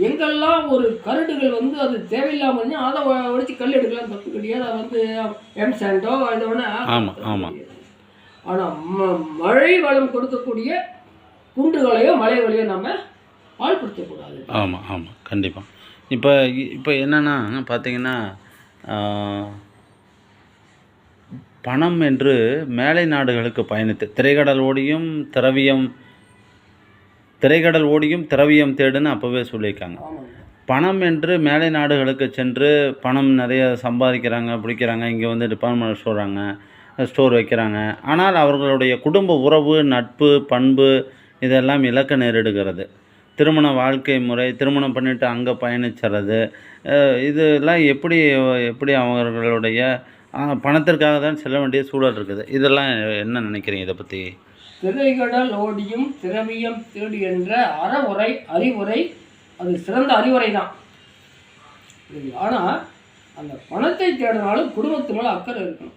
என்னதான் ஒரு கரடுகள் வந்து அது தேவையில்லாமல் அதை உடைச்சு கல் எடுக்கலாம் தப்பு கிடையாது அதை வந்து எம் சாண்டோ இதை வேணா ஆமா, ஆமா. ஆனால் மழை வளம் கொடுக்கக்கூடிய குன்றுகளையோ மலைகளையோ நம்ம பாழ்படுத்தக்கூடாது ஆமாம் ஆமாம் கண்டிப்பாக இப்போ இப்போ என்னென்னா பார்த்தீங்கன்னா பணம் என்று மேலை நாடுகளுக்கு பயணித்து திரைக்கடல் ஓடியும் திரவியம் திரைக்கடல் ஓடியும் திரவியம் தேடுன்னு அப்போவே சொல்லியிருக்காங்க. பணம் என்று மேலை நாடுகளுக்கு சென்று பணம் நிறைய சம்பாதிக்கிறாங்க பிடிக்கிறாங்க இங்கே வந்து டிபார்ட்மெண்ட் ஸ்டோறாங்க ஸ்டோர் வைக்கிறாங்க. ஆனால் அவர்களுடைய குடும்ப உறவு நட்பு பண்பு இதெல்லாம் இழக்க நேரிடுகிறது. திருமண வாழ்க்கை முறை திருமணம் பண்ணிட்டு அங்கே பயணிச்சுறது இதெல்லாம் எப்படி எப்படி அவர்களுடைய பணத்திற்காக தான் செல்ல வேண்டிய சூழல் இருக்குது. இதெல்லாம் என்ன நினைக்கிறீங்க இதை பற்றி திரைகடல் ஓடியும் திரவியம் தேடு என்ற அறவுரை அறிவுரை அது சிறந்த அறிவுரை தான் ஆனால் அந்த பணத்தை தேடினாலும் குடும்பத்து மேலே அக்கறை இருக்கணும்.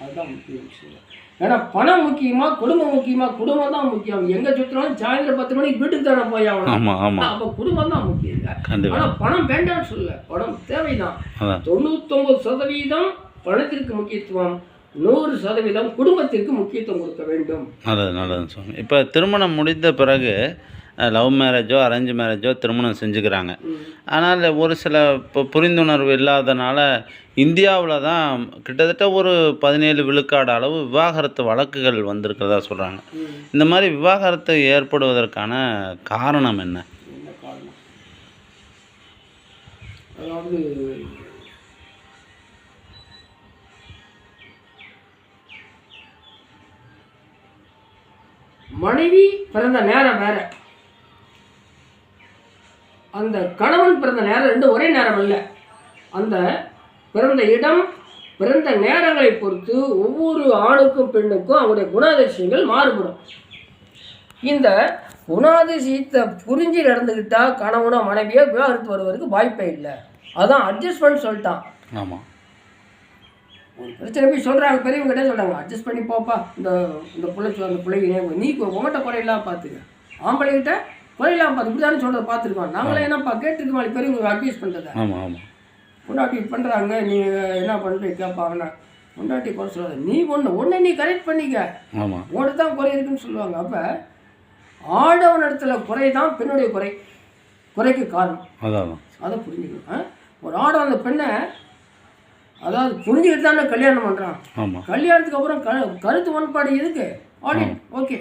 அதுதான் முக்கிய விஷயம். ஏன்னா பணம் முக்கியமா குடும்பம் முக்கியமா குடும்பம் தான் முக்கியம். எங்கே சுற்றினாலும் சாயந்தரம் பத்து மணிக்கு வீட்டுக்கு தானே போய் ஆகணும். அப்போ குடும்பம் தான் முக்கியம் ஆனால் பணம் வேண்டாம்னு சொல்ல பணம் தேவைதான். தொண்ணூத்தொம்பது சதவீதம் பணத்திற்கு முக்கியத்துவம். நூறு சதவீதம் குடும்பத்திற்கு முக்கியத்துவம் கொடுக்க வேண்டும். நல்லது நல்லது சுவாமி இப்போ திருமணம் முடிந்த பிறகு லவ் மேரேஜோ அரேஞ்ச் மேரேஜோ திருமணம் செஞ்சுக்கிறாங்க. ஆனால் ஒரு சில இப்போ புரிந்துணர்வு இல்லாதனால இந்தியாவில் தான் கிட்டத்தட்ட ஒரு பதினேழு விழுக்காடு அளவு விவாகரத்து வழக்குகள் வந்திருக்கிறதா சொல்கிறாங்க. இந்த மாதிரி விவாகரத்து ஏற்படுவதற்கான காரணம் என்ன? அதாவது மனைவி பிறந்த நேரம் வேற. அந்த கணவன் பிறந்த நேரம் ரெண்டும் ஒரே நேரம் அல்ல. அந்த பிறந்த இடம் பிறந்த நேரங்களை பொறுத்து ஒவ்வொரு ஆணுக்கும் பெண்ணுக்கும் அவங்களுடைய குணாதிசயங்கள் மாறுபடும். இந்த குணாதிசயத்தை புரிஞ்சு நடந்துக்கிட்டால் கணவனோ மனைவியோ விவாகரத்து வருவதற்கு வாய்ப்பே இல்லை. அதான் அட்ஜஸ்ட்மெண்ட் சொல்லிட்டான். ஆமாம் பிரச்சனை போய் சொல்கிறாங்க பெரியவங்க கிட்டே சொல்கிறாங்க அட்ஜஸ்ட் பண்ணி போப்பா இந்த இந்த பிள்ளை சொ- அந்த பிள்ளைங்க நீ உங்கள்கிட்ட குறையெல்லாம் பார்த்துக்க ஆம்பளைகிட்ட குறையெல்லாம் பார்த்து இப்படி தானே சொல்கிறத பார்த்துருக்கோம் நாங்களே என்னப்பா கேட்டுருக்க மாதிரி பெரியவங்க அட்வைஸ் பண்ணுறத ஆமாம் ஆமாம் பொண்டாட்டி பண்ணுறாங்க நீ என்ன பண்ணுறீங்க கேட்பாங்கன்னா பொண்டாட்டி குறை சொல்லாத. நீ ஒன்று ஒன்று நீ கரெக்ட் பண்ணிக்க. ஆமாம் உங்கள்கிட்ட தான் குறை இருக்குன்னு சொல்லுவாங்க. அப்போ ஆடவன் இடத்துல குறை தான் பெண்ணுடைய குறை. குறைக்கு காரணம். அதான் அதை புரிஞ்சுக்கணும்? ஒரு ஆடவன் அந்த பெண்ணை அதாவது புரிஞ்சுக்கிட்டு தானே கல்யாணம் பண்ணுறான் கல்யாணத்துக்கு அப்புறம் க கருத்து ஒன்பாடு எதுக்கு? ஆடிட் ஓகே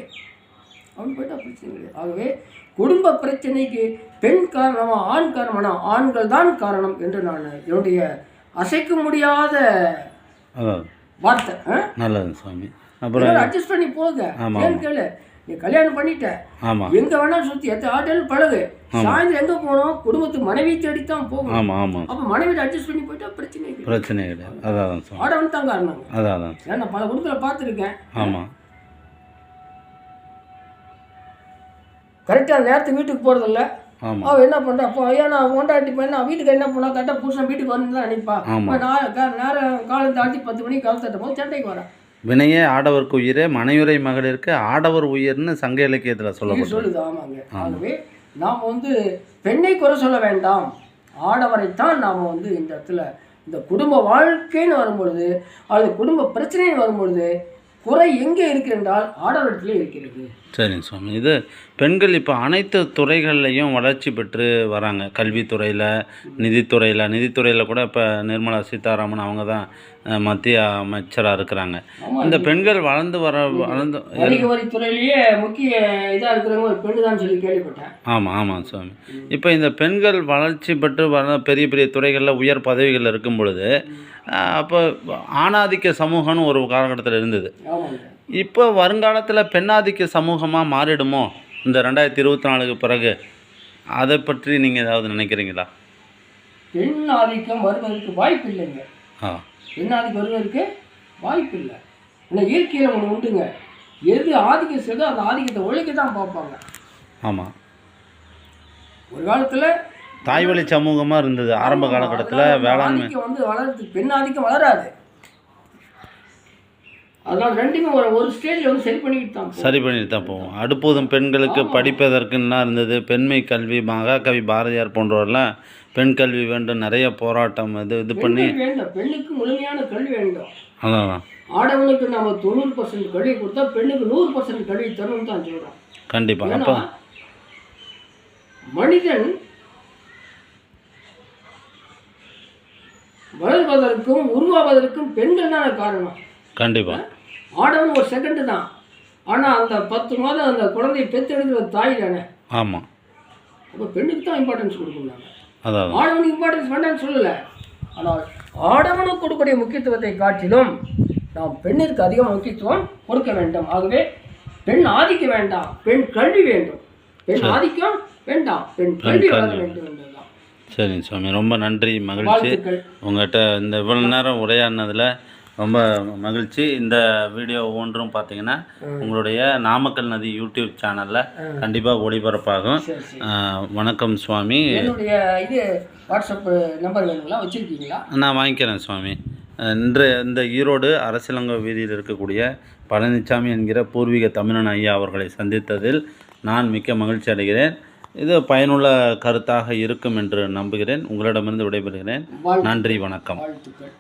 அவன் போயிட்டா பிரச்சனை கிடையாது ஆகவே குடும்ப பிரச்சனைக்கு பெண் காரணமா ஆண் காரணமானா ஆண்கள் தான் காரணம் என்று நான் என்னுடைய அசைக்க முடியாத வார்த்தை? நல்லது சுவாமி அப்புறம் அட்ஜஸ்ட் பண்ணி போக ஏன்னு கேளு. நீ கல்யாணம் பண்ணிட்ட. எங்க வேணாலும் சுத்தி எத்த ஆட்டல் பழகு. சாயந்தரம் எங்க போனோம்? குடும்பத்து மனைவி தேடி தான் போகணும். ஆமாம் ஆமாம் அப்ப மனைவி அட்ஜஸ்ட் பண்ணி போயிட்டா பிரச்சனை இல்லை பிரச்சனை கிடையாது. அதான் சுவாமி ஆடவன் தான் காரணம் அதான் ஏன்னா பல குடும்பத்தில் பார்த்துருக்கேன். ஆமாம் கரெக்டாக நேரத்துக்கு வீட்டுக்கு போகிறதில்ல அவள் என்ன பண்ணுறா அப்போ ஐயா நான் கொண்டாட்டி பண்ண வீட்டுக்கு என்ன பண்ணா கரெக்டாக புருஷன் வீட்டுக்கு வந்து தான் நினைப்பா. ஆமா. நான் நேரம் காலம் தாழ்த்தி பத்து மணிக்கு கால் தட்டும் போது சண்டைக்கு வரேன் வினையே ஆடவர்க்கு உயிரே மனையுரை மகளிருக்கு ஆடவர் உயிர்னு சங்க இலக்கியத்தில் இது சொல்லப்பட்டு சொல்லுது. ஆமாங்க. ஆகவே நாம் வந்து பெண்ணை குறை சொல்ல வேண்டாம். ஆடவரைத்தான் நாம் வந்து இந்த இடத்துல இந்த குடும்ப வாழ்க்கைன்னு வரும்பொழுது அல்லது குடும்ப பிரச்சனைன்னு வரும்பொழுது குறை எங்கே இருக்கு என்றால் ஆடவரிடத்திலே இருக்கிறது. சரிங்க சுவாமி. இது பெண்கள் இப்போ அனைத்து துறைகள்லையும் வளர்ச்சி பெற்று வராங்க. கல்வித்துறையில் நிதித்துறையில் நிதித்துறையில் கூட இப்போ நிர்மலா சீதாராமன் அவங்க தான் மத்திய அமைச்சராக இருக்கிறாங்க. இந்த பெண்கள் வளர்ந்து வர வளர்ந்து வரித்துறையிலேயே முக்கிய இதாக இருக்கிறவங்க ஒரு பெண்ணு தான் சொல்லி கேள்விப்பட்டேன். ஆமாம் ஆமாம் சுவாமி. இப்போ இந்த பெண்கள் வளர்ச்சி பெற்று வர பெரிய பெரிய துறைகளில் உயர் பதவிகள் இருக்கும் பொழுது அப்போ ஆணாதிக்க சமூகம்னு ஒரு காலகட்டத்தில் இருந்தது. இப்போ வருங்காலத்தில் பெண்ணாதிக்க சமூகமாக மாறிடுமோ? இந்த ரெண்டாயிரத்தி இருபத்தி நாலுக்கு பிறகு. அதை பற்றி நீங்கள் ஏதாவது நினைக்கிறீங்களா? பெண் ஆதிக்கம் வருவதற்கு வாய்ப்பு இல்லைங்க ஆ. பெண் ஆதிக்கம் வருவதற்கு வாய்ப்பு இல்லை ஆனால் இயற்கையில் ஒன்று உண்டுங்க. எது ஆதிக்கம் செய்தோ அந்த ஆதிக்கத்தை ஒழிக்க தான் பார்ப்பாங்க. ஆமாம் ஒரு காலத்தில் தாய்வழி சமூகமாக இருந்தது. ஆரம்ப காலகட்டத்தில் வேளாண்மை. வந்து வளர்த்து பெண் ஆதிக்கம் வளராது. அதனால ரெண்டுமே ஒரு ஒரு ஸ்டேஜில் வந்து சரி பண்ணிக்கிட்டு தான். சரி பண்ணிட்டு தான் போவோம். அடுப்போதும் பெண்களுக்கு படிப்பதற்குன்னா இருந்தது? பெண்மை கல்வி மகாகவி பாரதியார் போன்றவரெல்லாம் பெண் கல்வி வேண்டும் நிறைய போராட்டம் இது இது பண்ணி வேண்டும். பெண்ணுக்கு முழுமையான கல்வி வேண்டும். அதான். ஆடவனுக்கு நம்ம தொண்ணூறு பர்சன்ட் கல்வி கொடுத்தா பெண்ணுக்கு நூறு பர்சன்ட் கல்வி தரணும்னு தான் சொல்கிறோம் கண்டிப்பாக அப்போ? மனிதன் வளர்வதற்கும் உருவாவதற்கும் பெண்கள் தான் காரணம். கண்டிப்பாக ஆடவன் ஒரு செகண்டு தான். ஆனால் அந்த பத்து மாதம் அந்த குழந்தையை பெற்றெடுக்கிற தாய் தானே? ஆமாம் அப்போ பெண்ணுக்கு தான் இம்பார்ட்டன்ஸ் கொடுக்கணும் அதான். ஆடவனுக்கு இம்பார்ட்டன்ஸ் வேண்டாம்னு சொல்லலை. ஆனால் ஆடவனுக்கு கொடுக்கக்கூடிய முக்கியத்துவத்தை காட்டிலும் நாம் பெண்ணிற்கு அதிகமாக முக்கியத்துவம் கொடுக்க வேண்டும். ஆகவே பெண் ஆதிக்க வேண்டாம். பெண் கல்வி வேண்டும். பெண் ஆதிக்கம் வேண்டாம். பெண் கல்வி வளர வேண்டும் சரிங்க சுவாமி. ரொம்ப நன்றி மகிழ்ச்சி. உங்கள்கிட்ட இந்த இவ்வளோ நேரம் உரையாடினதில் ரொம்ப மகிழ்ச்சி. இந்த வீடியோ ஒவ்வொன்றும் பார்த்தீங்கன்னா உங்களுடைய நாமக்கல் நதி யூடியூப் சேனலில் கண்டிப்பாக ஒளிபரப்பாகும். வணக்கம் சுவாமி. என்னுடைய இது வாட்ஸ்அப் நம்பர் வேணுங்களா வச்சிருக்கீங்களா? நான் வாங்கிக்கிறேன் சுவாமி. இன்று இந்த ஈரோடு அரசியலங்க வீதியில் இருக்கக்கூடிய பழனிசாமி என்கிற பூர்வீக தமிழன் ஐயா அவர்களை சந்தித்ததில் நான் மிக்க மகிழ்ச்சி அடைகிறேன். இது பயனுள்ள கருத்தாக இருக்கும் என்று நம்புகிறேன். உங்களிடமிருந்து விடைபெறுகிறேன். நன்றி வணக்கம். வாழ்த்துக்கள்.